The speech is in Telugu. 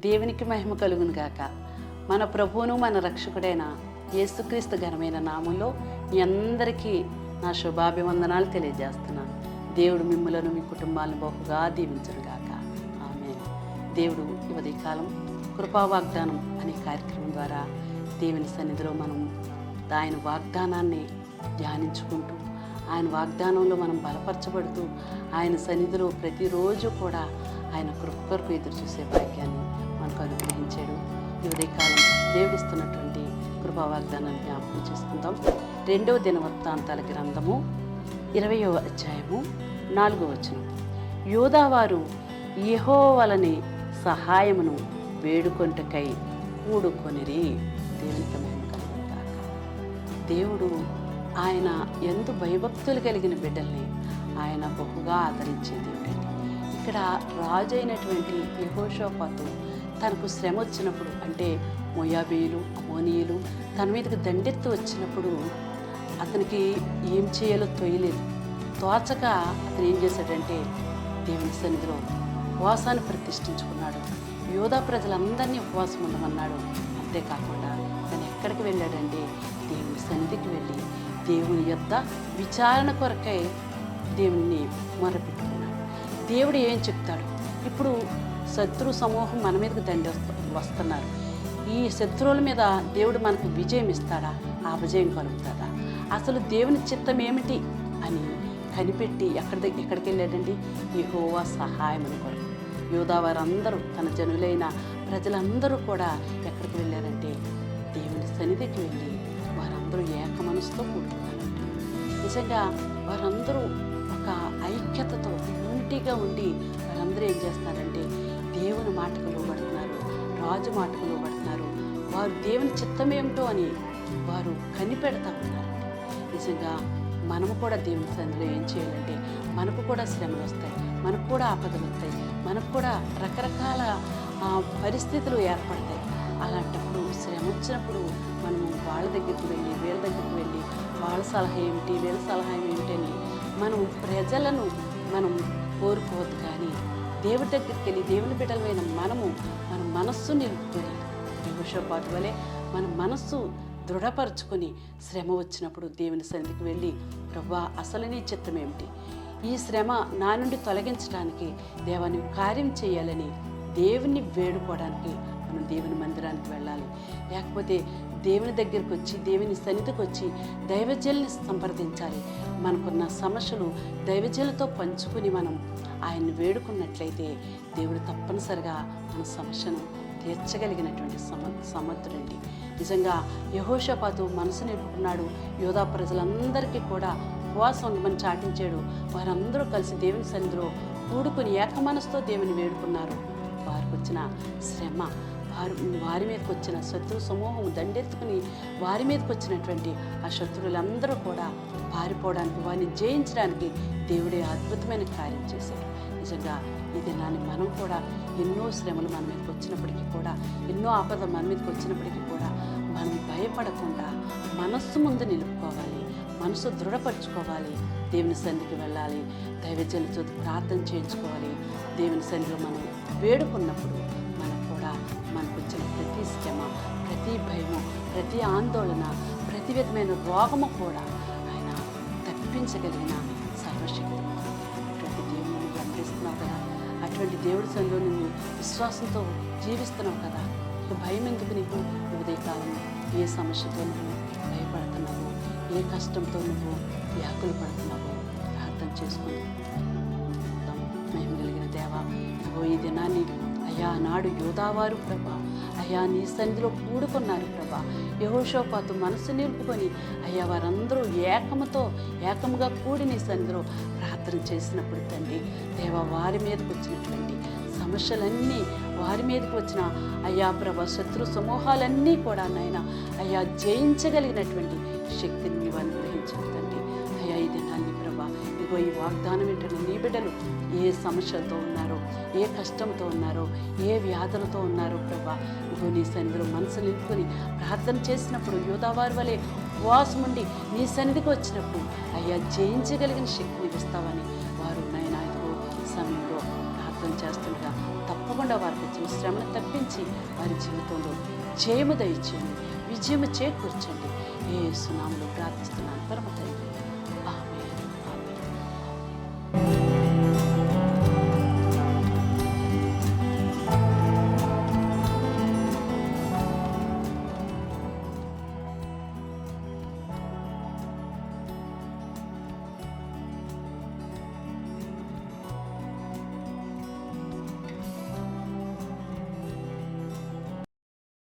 దేవునికి మహిమ కలుగును గాక. మన ప్రభువును మన రక్షకుడైన యేసుక్రీస్తు ఘనమైన నామంలో మీ అందరికీ నా శుభాభివందనాలు తెలియజేస్తున్నాను. దేవుడు మిమ్మలను మీ కుటుంబాలను బహుగా దీవించను గాక. ఆమె దేవుడు ఈ ఉదయకాలం కృపా వాగ్దానం అనే కార్యక్రమం ద్వారా దేవుని సన్నిధిలో మనం ఆయన వాగ్దానాన్ని ధ్యానించుకుంటూ ఆయన వాగ్దానంలో మనం బలపరచబడుతూ ఆయన సన్నిధిలో ప్రతిరోజు కూడా ఆయన కృప కొరకు ఎదురు చూసే భాగ్యాన్ని మనకు అనుగ్రహించాడు. ఈ ఉదయకాలం దేవుడిస్తున్నటువంటి కృపా వాగ్దానాన్ని జ్ఞాపకం చేసుకుందాం. రెండవ దినవృత్తాంతాల గ్రంథము ఇరవయో అధ్యాయము నాలుగో వచనం. యోధావారు యెహో వలని సహాయమును వేడుకొంటకై కూడుకొనిరి దేవునికి మహిమ కలుగుతాక దేవుడు ఆయన ఎందు భయభక్తులు కలిగిన బిడ్డల్ని ఆయన బహుగా ఆదరించే దేవుడు ఇక్కడ రాజు అయినటువంటి యహోషోపాతు తనకు శ్రమ వచ్చినప్పుడు అంటే మొయాబీలు అమోనీయులు తన మీదకి దండెత్తు వచ్చినప్పుడు అతనికి ఏం చేయాలో తోయలేదు. తోచక అతను ఏం చేశాడంటే దేవుని సన్నిధిలో ఉపవాసాన్ని ప్రతిష్ఠించుకున్నాడు. యోధా ప్రజలందరినీ ఉపవాసం ఉండమన్నాడు. అంతేకాకుండా తను ఎక్కడికి వెళ్ళాడంటే దేవుని సన్నిధికి వెళ్ళి దేవుని యొక్క విచారణ కొరకై దేవుణ్ణి మొరపెట్టుకున్నాడు. దేవుడు ఏం చెప్తాడు? ఇప్పుడు శత్రు సమూహం మన మీదకి దండి వస్తున్నారు. ఈ శత్రువుల మీద దేవుడు మనకు విజయం ఇస్తాడా? ఆ విజయం కలుగుతాడా? అసలు దేవుని చిత్తం ఏమిటి అని కనిపెట్టి ఎక్కడి దగ్గర ఎక్కడికి వెళ్ళాడండి? ఈ హోవా సహాయం అని కొరకు యోధా వారందరూ తన జనులైన ప్రజలందరూ కూడా ఎక్కడికి వెళ్ళారంటే దేవుని సన్నిధికి వెళ్ళి వారందరూ ఏక మనసుతో కూడుకున్నారంట. నిజంగా వారందరూ ఒక ఐక్యతతో యూనిటీగా ఉండి వారందరూ ఏం చేస్తారంటే దేవుని మాటకు లోబడుతున్నారు రాజు మాటకు లోబడుతున్నారు. వారు దేవుని చిత్తం ఏమిటో అని వారు కనిపెడతా ఉన్నారు. నిజంగా మనము కూడా దేవుని సన్నిధిలో ఏం చేయాలంటే మనకు కూడా శ్రమలు వస్తాయి మనకు కూడా ఆపదలు వస్తాయి మనకు కూడా రకరకాల పరిస్థితులు ఏర్పడతాయి. అలాంటప్పుడు శ్రమ వచ్చినప్పుడు మనము వాళ్ళ దగ్గరికి వెళ్ళి వీళ్ళ దగ్గరికి వెళ్ళి వాళ్ళ సలహా ఏమిటి వీళ్ళ సలహా ఏమిటి అని మనం ప్రజలను మనం కోరుకోవద్దు కానీ దేవుడి దగ్గరికి వెళ్ళి దేవుని బిడ్డలమైన మనము మన మనస్సు నిలుపుకొని యహోషపాతు వలె మన మనస్సు దృఢపరుచుకొని శ్రమ వచ్చినప్పుడు దేవుని సన్నిధికి వెళ్ళి ప్రభా అసలు నీ చిత్తం ఏమిటి? ఈ శ్రమ నా నుండి తొలగించడానికి దేవాన్ని కార్యం చేయాలని దేవుని వేడుకోవడానికి మనం దేవుని మందిరానికి వెళ్ళాలి. లేకపోతే దేవుని దగ్గరికి వచ్చి దేవుని సన్నిధికి వచ్చి దైవజల్ని సంప్రదించాలి. మనకున్న సమస్యలు దైవజలతో పంచుకుని మనం ఆయన్ని వేడుకున్నట్లయితే దేవుడు తప్పనిసరిగా మన సమస్యను తీర్చగలిగినటువంటి సమ సమర్థుడండి. నిజంగా యహోషపాతు మనసు నిలుపుకున్నాడు యోధా ప్రజలందరికీ కూడా ఉపవాసం చాటించాడు. వారందరూ కలిసి దేవుని సన్నిధిలో కూడుకుని ఏక మనసుతో దేవుని వేడుకున్నారు. వారికి వచ్చిన శ్రమ వారు వారి మీదకి వచ్చిన శత్రు సమూహం దండెత్తుకుని వారి మీదకి వచ్చినటువంటి ఆ శత్రువులందరూ కూడా పారిపోవడానికి వారిని జయించడానికి దేవుడే అద్భుతమైన కార్యం చేశాడు నిజంగా ఈ దినాన్ని మనం కూడా ఎన్నో శ్రమలు మన మీదకి వచ్చినప్పటికీ కూడా ఎన్నో ఆపదలు మన మీదకి వచ్చినప్పటికీ కూడా మనం భయపడకుండా మనస్సు ముందు నిలుపుకోవాలి మనసు దృఢపరచుకోవాలి దేవుని సన్నిధికి వెళ్ళాలి దైవజనులతో ప్రార్థన చేయించుకోవాలి దేవుని సన్నిధిలో మనం వేడుకున్నప్పుడు వచ్చిన ప్రతి శ్రమ ప్రతి భయము ప్రతి ఆందోళన ప్రతి విధమైన రోగము కూడా ఆయన తప్పించగలిగిన సర్వశక్తి. అటువంటి దేవుని నువ్వు వెంబడిస్తున్నావు కదా. అటువంటి దేవుడి సన్నిలో నువ్వు విశ్వాసంతో జీవిస్తున్నావు కదా. భయం ఎందుకు నీకు? ఉదయకాలం ఏ సమస్యతో నువ్వు భయపడుతున్నావు? ఏ కష్టంతో నువ్వు వ్యాకులు పడుతున్నావు? ప్రార్థన చేసుకుని మేము కలిగిన దేవ ఇదిగో ఈ దినాన్ని అయ్యా నాడు యోధావారు ప్రభా. అయ్యా నీ సన్నిధిలో కూడుకున్నారు ప్రభా. యహోషోపాతు మనసు నిలుపుకొని అయ్యా వారందరూ ఏకముతో ఏకముగా కూడి నీ సన్నిధిలో ప్రార్థన చేసినప్పుడు తండ్రి దేవ వారి మీదకి వచ్చినటువంటి సమస్యలన్నీ వారి మీదకి వచ్చిన అయ్యా ప్రభ శత్రు సమూహాలన్నీ కూడా నాయన అయ్యా జయించగలిగినటువంటి శక్తిని నీవు అనుగ్రహించండి ఇదిగో ఈ వాగ్దానం ఏంటంటే నీ బిడ్డలు ఏ సమస్యలతో ఉన్నారో ఏ కష్టంతో ఉన్నారో ఏ వ్యాధులతో ఉన్నారో ప్రభా ఇదిగో నీ సన్నిధిలో మనసు నిలుపుకొని ప్రార్థన చేసినప్పుడు యోధావారి వలె ఉపవాసం ఉండి నీ సన్నిధికి వచ్చినప్పుడు అయ్యా జయించగలిగిన శక్తిని ఇస్తావని వారు నాయన ఇదిగో ఈ సమయంలో ప్రార్థన చేస్తుండగా తప్పకుండా వారికి వచ్చిన శ్రమను తప్పించి వారి జీవితంలో జయము దయచేయండి విజయము చేకూర్చండి. ఏ సునాములు ప్రార్థిస్తున్నాను. పరమ తండ్రి.